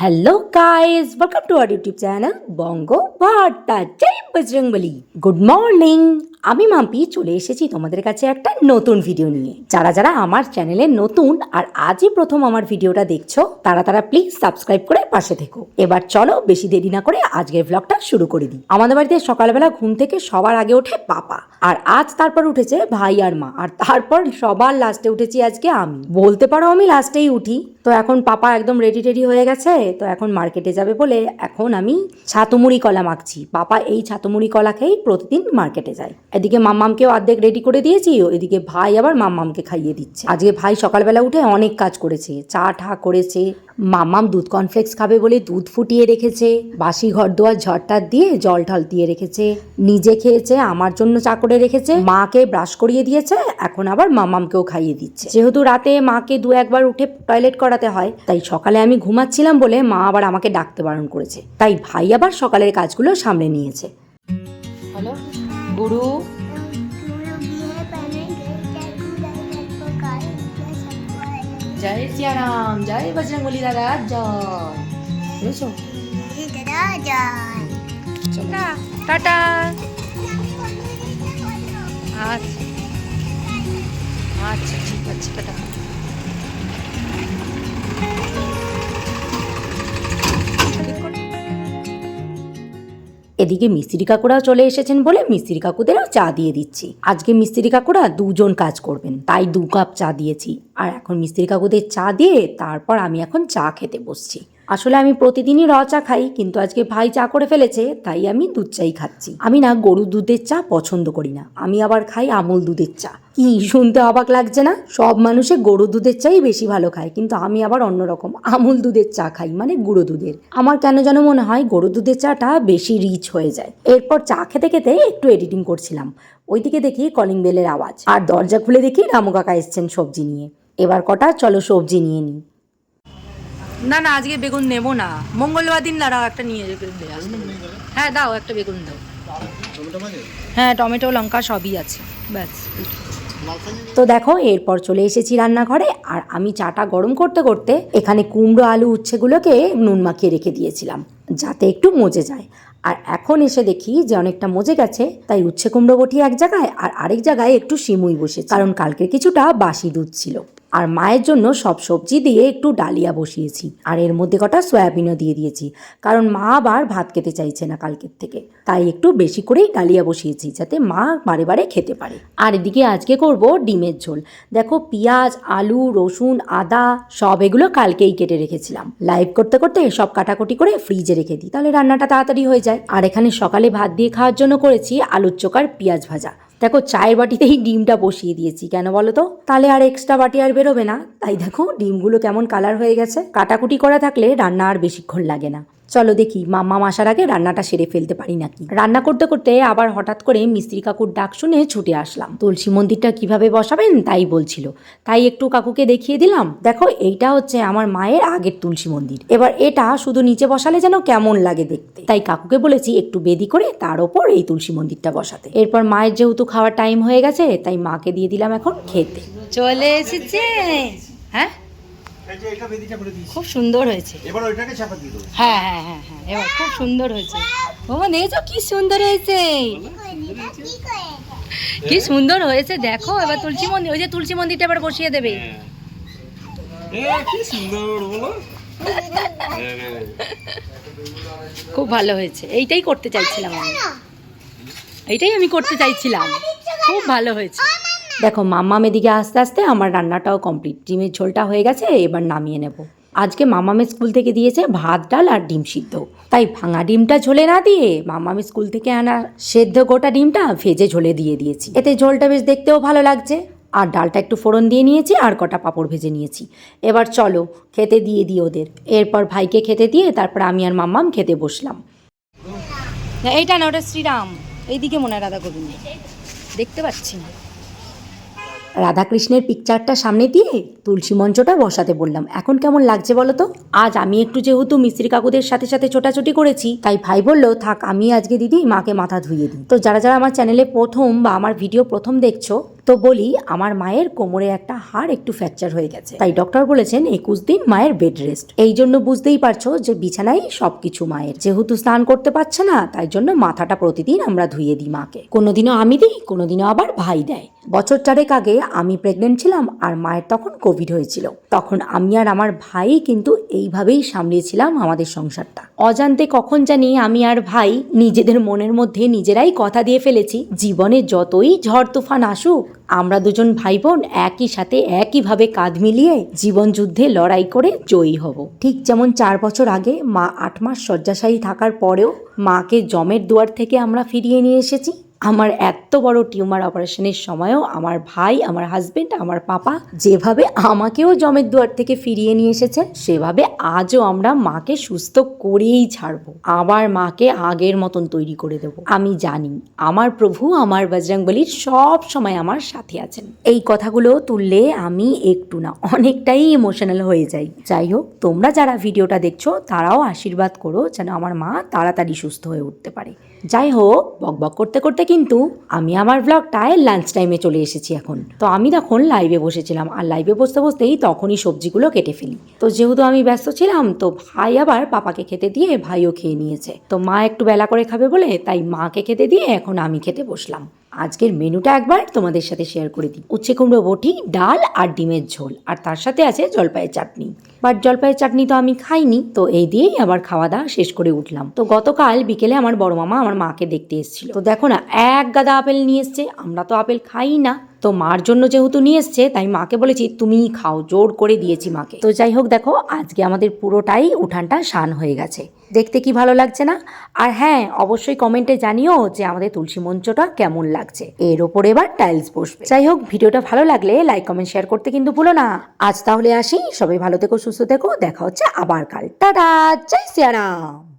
Hello guys, welcome to our YouTube channel Bongo Vata Jai Bajrangbali. Good morning. আমি মাম্পি চলে এসেছি তোমাদের কাছে একটা নতুন ভিডিও নিয়ে। যারা যারা আমার চ্যানেলে নতুন আর আজই প্রথম আমার ভিডিওটা দেখছ, তারা তারা প্লিজ সাবস্ক্রাইব করে পাশে থেকো। এবার চলো বেশি দেরি না করে আজকের ব্লগটা শুরু করে দিই। আমাদের বাড়িতে সকালবেলা ঘুম থেকে সবার আগে ওঠে পাপা আর আজ তারপর উঠেছে ভাই আর মা। আর তারপর সবার লাস্টে উঠেছি আজকে আমি। বলতে পারো আমি লাস্টেই উঠি। তো এখন পাপা একদম রেডি টেডি হয়ে গেছে, তো এখন মার্কেটে যাবে বলে এখন আমি ছাতুমুড়ি কলা মাখছি। পাপা এই ছাতুমুড়ি কলা খেয়েই প্রতিদিন মার্কেটে যায়। এদিকে মাম্মামকেও অর্ধেক রেডি করে দিয়েছি এদিকে ভাই আবার মাম্মামকে খাইয়ে দিচ্ছে। আজকে ভাই সকালবেলা উঠে অনেক কাজ করেছে, চা ঠা করেছে, মাম্মাম দুধ কর্নফ্লেক্স খাবে বলে দুধ ফুটিয়ে রেখেছে, বাসি ঘর দোয়ার ঝড়টার দিয়ে জল ঠল দিয়ে রেখেছে, নিজে খেয়েছে, আমার জন্য চা করে রেখেছে, মাকে ব্রাশ করিয়ে দিয়েছে, এখন আবার মামামকেও খাইয়ে দিচ্ছে। যেহেতু রাতে মাকে দু একবার উঠে টয়লেট করাতে হয়, তাই সকালে আমি ঘুমাচ্ছিলাম বলে মা আবার আমাকে ডাকতে বারণ করেছে। তাই ভাই আবার সকালের কাজগুলো সামলে নিয়েছে। হ্যালো গুরু জয় সিয়ারাম জয় বজরঙ্গলি দাদা জয় বুঝেছ চলো টাটা আচ্ছা আচ্ছা ঠিক আছে টাটা এদিকে মিস্ত্রি কাকুরাও চলে এসেছেন বলে মিস্ত্রি কাকুদেরও চা দিয়ে দিচ্ছি। আজকে মিস্ত্রি কাকুরা দুজন কাজ করবেন, তাই দু কাপ চা দিয়েছি। আর এখন মিস্ত্রি কাকুদের চা দিয়ে তারপর আমি এখন চা খেতে বসছি। আসলে আমি প্রতিদিনই র চা খাই, কিন্তু আজকে ভাই চা করে ফেলেছে, তাই আমি দুধ চাই খাচ্ছি। আমি না গরুর দুধের চা পছন্দ করি না। আমি আবার খাই আমুল দুধের চা। কি শুনতে অবাক লাগছে না? সব মানুষে গরু দুধের চাই বেশি ভালো খায়, কিন্তু আমি আবার অন্যরকম আমুল দুধের চা খাই মানে গুঁড়ো দুধের। আমার কেন যেন মনে হয় গরু দুধের চাটা বেশি রিচ হয়ে যায়। এরপর চা খেতে খেতে একটু এডিটিং করছিলাম। ওইদিকে দেখি কলিং বেলের আওয়াজ। আর দরজা খুলে দেখি রামু কাকা এসছেন সবজি নিয়ে। এবার কটা, চলো সবজি নিয়ে নিই। না না, আজকে বেগুন নেব না। মঙ্গলবার দিন দাঁড়াও, একটা নিয়ে হ্যাঁ দাও, একটা বেগুন দাও। হ্যাঁ টমেটো, লঙ্কা সবই আছে। ব্যাস তো দেখো, এরপর চলে এসেছি রান্নাঘরে, আর আমি চাটা গরম করতে করতে এখানে কুমড়ো, আলু, উচ্ছেগুলোকে নুন মাখিয়ে রেখে দিয়েছিলাম, যাতে একটু মজে যায়। আর এখন এসে দেখি যে অনেকটা মজে গেছে, তাই উচ্ছে কুমড়ো বটি এক জায়গায় আর আরেক জায়গায় একটু সিমুই বসে কারণ কালকে কিছুটা বাসি দুধ ছিল। আর মায়ের জন্য সব সবজি দিয়ে একটু ডালিয়া বসিয়েছি। আর এর মধ্যে কটা সয়াবিনও দিয়ে দিয়েছি। কারণ মা আবার ভাত খেতে চাইছে না কালকের থেকে। তাই একটু বেশি করেই ডালিয়া বসিয়েছি যাতে মা বারে বারে খেতে পারে। আর এদিকে আজকে করব ডিমের ঝোল। দেখো পেঁয়াজ, আলু, রসুন, আদা, সব এগুলো কালকেই কেটে রেখেছিলাম। লাইভ করতে করতে সব কাটাকুটি করে ফ্রিজে রেখে দিই। তাহলে রান্নাটা তাড়াতাড়ি হয়ে যায়। আর এখানে সকালে ভাত দিয়ে খাওয়ার জন্য করেছি আলুর চোকার পেঁয়াজ ভাজা। দেখো চায়ের বাটিতেই ডিমটা বসিয়ে দিয়েছি, কেন বলো তো? তাহলে আর এক্সট্রা বাটি আর বেরোবে না। তাই দেখো, ডিমগুলো কেমন কালার হয়ে গেছে। কাটাকুটি করা থাকলে রান্না আর বেশিক্ষণ লাগে না। চলো দেখি মাম্মা আসার আগে রান্নাটা সেরে ফেলতে পারি নাকি? রান্না করতে করতে আবার হঠাৎ করে মিস্ত্রি কাকুর ডাক শুনে ছুটে আসলাম। তুলসী মন্দিরটা কীভাবে বসাবেন তাই বলছিল। তাই একটু কাকুকে দেখিয়ে দিলাম, দেখো, এইটা হচ্ছে আমার মায়ের আগের তুলসী মন্দির। এবার এটা শুধু নিচে বসালে যেন কেমন লাগে দেখতে। তাই কাকুকে বলেছি একটু বেদি করে তার ওপর এই তুলসী মন্দিরটা বসাতে। এরপর মায়ের যেহেতু খাওয়ার টাইম হয়ে গেছে, তাই মাকে দিয়ে দিলাম এখন খেতে। চলে এসেছে। হ্যাঁ? খুব সুন্দর হয়েছে। এবার ওইটাকে চাপা দিয়ে দেবো। হ্যাঁ হ্যাঁ হ্যাঁ হ্যাঁ এবার খুব সুন্দর হয়েছে। বাবা দেখেছ কি সুন্দর হয়েছে? কি সুন্দর হয়েছে দেখো এবার তুলসী মন্দির ওই যে তুলসী মন্দিরটা এবার বসিয়ে দেবে। কি সুন্দর বলো। খুব ভালো হয়েছে এইটাই করতে চাইছিলাম আমি। এইটাই আমি করতে চাইছিলাম। খুব ভালো হয়েছে। দেখো, মাম্মাম এদিকে আস্তে আস্তে আমার রান্নাটাও কমপ্লিট ডিমের ঝোলটা হয়ে গেছে, এবার নামিয়ে নেব। আজকে মামামের স্কুল থেকে দিয়েছে ভাত, ডাল আর ডিম সিদ্ধ। তাই ভাঙা ডিমটা ঝোলে না দিয়ে মামামের স্কুল থেকে আনা সেদ্ধ গোটা ডিমটা ভেজে ঝোলে দিয়ে দিয়েছি। এতে ঝোলটা বেশ দেখতেও ভালো লাগছে। আর ডালটা একটু ফোড়ন দিয়ে নিয়েছি আর কটা পাঁপড় ভেজে নিয়েছি। এবার চলো, খেতে দিয়ে দিই ওদের। এরপর ভাইকে খেতে দিয়ে তারপর আমি আর মাম্মাম খেতে বসলাম। এইটা না, ওটা শ্রীরাম। এইদিকে মনে রাধা গোবিন্দ। দেখতে পাচ্ছি না। রাধাকৃষ্ণের পিকচারটা সামনে দিয়ে তুলসী মঞ্চটা বসাতে বললাম। এখন কেমন লাগছে বলো তো? আজ আমি একটু যেহেতু মিস্ত্রি কাকুদের সাথে সাথে ছোটাছুটি করেছি, তাই ভাই বলল, থাক, আমি আজকে দিদি মাকে মাথা ধুয়ে দিই। তো যারা যারা আমার চ্যানেলে প্রথম বা আমার ভিডিও প্রথম দেখছ তো বলি, আমার মায়ের কোমরে একটা হাড় একটু ফ্র্যাকচার হয়ে গেছে। তাই ডক্টর বলেছেন একুশ দিন মায়ের বেড রেস্ট। এই জন্য বুঝতেই পারছ যে বিছানায় সবকিছু মায়ের। যেহেতু স্নান করতে পারছে না, তাই জন্য মাথাটা প্রতিদিন আমরা ধুয়ে দিই মাকে। কোনোদিনও আমি দিই, কোনোদিনও আবার ভাই দেয়। বছর চারেক আগে আমি প্রেগনেন্ট ছিলাম আর মায়ের তখন কোভিড হয়েছিল। তখন আমি আর আমার ভাই কিন্তু এইভাবেই সামলিয়েছিলাম আমাদের সংসারটা। অজান্তে কখন জানি আমি আর ভাই নিজেদের মনের মধ্যে নিজেরাই কথা দিয়ে ফেলেছি, জীবনে যতই ঝড় তুফান আসুক আমরা দুজন ভাই বোন একই সাথে একইভাবে কাঁধ মিলিয়ে জীবন যুদ্ধে লড়াই করে জয়ী হব। ঠিক যেমন চার বছর আগে মা আট মাস শয্যাশায়ী থাকার পরেও মাকে জমের দুয়ার থেকে আমরা ফিরিয়ে নিয়ে এসেছি আমার এত বড় টিউমার অপারেশনের সময়ও আমার ভাই, আমার হাজবেন্ড, আমার পাপা যেভাবে আমাকেও জমের দুয়ার থেকে ফিরিয়ে নিয়ে এসেছে সেভাবে আজও আমরা মাকে সুস্থ করেই ছাড়বো। আবার মাকে আগের মতন তৈরি করে দেব। আমি জানি, আমার প্রভু, আমার বজরংবলির সব সময় আমার সাথে আছেন। এই কথাগুলো তুললে আমি একটু না, অনেকটাই ইমোশনাল হয়ে যাই। যাই হোক, তোমরা যারা ভিডিওটা দেখছ, তারাও আশীর্বাদ করো যেন আমার মা তাড়াতাড়ি সুস্থ হয়ে উঠতে পারে। যাই হোক বকবক করতে করতে কিন্তু আমি আমার ব্লগটায় লাঞ্চ টাইমে চলে এসেছি এখন। তো আমি তখন লাইভে বসেছিলাম, আর লাইভে বসতে বসতেই তখনই সবজিগুলো কেটে ফেলি। তো যেহেতু আমি ব্যস্ত ছিলাম, তো ভাই আবার পাপাকে খেতে দিয়ে ভাইও খেয়ে নিয়েছে। তো মা একটু বেলা করে খাবে বলে, তাই মাকে খেতে দিয়ে এখন আমি খেতে বসলাম। আজকের মেনুটা একবার তোমাদের সাথে শেয়ার করে দিই। উচ্ছে কুমড়ো, বটি, ডাল আর ডিমের ঝোল। আর তার সাথে আছে জলপাইয়ের চাটনি। বাট জলপাইয়ের চাটনি তো আমি খাইনি, তো এই দিয়েই আবার খাওয়া দাওয়া শেষ করে উঠলাম। তো গতকাল বিকেলে আমার বড় মামা আমার মাকে দেখতে এসেছিল। তো দেখো না, এক গাদা আপেল নিয়ে এসছে। আমরা তো আপেল খাই না। তো মার জন্য যেহেতু নিয়ে এসছে, তাই মাকে বলেছি, তুমিই খাও, জোর করে দিয়েছি মাকে। তো যাই হোক, দেখো, আজকে আমাদের পুরোটাই উঠানটা শান হয়ে গেছে। দেখতে কি ভালো লাগছে না? আর হ্যাঁ অবশ্যই কমেন্টে জানিও যে আমাদের তুলসী মঞ্চটা কেমন লাগছে। এর ওপর এবার টাইলস বসবে। যাই হোক, ভিডিওটা ভালো লাগলে লাইক, কমেন্ট, শেয়ার করতে কিন্তু ভুলো না। আজ তাহলে আসি। সবাই ভালো থেকো, সুস্থ থেকো। দেখা হচ্ছে আবার কাল। টাটা! জয় সিয়ারাম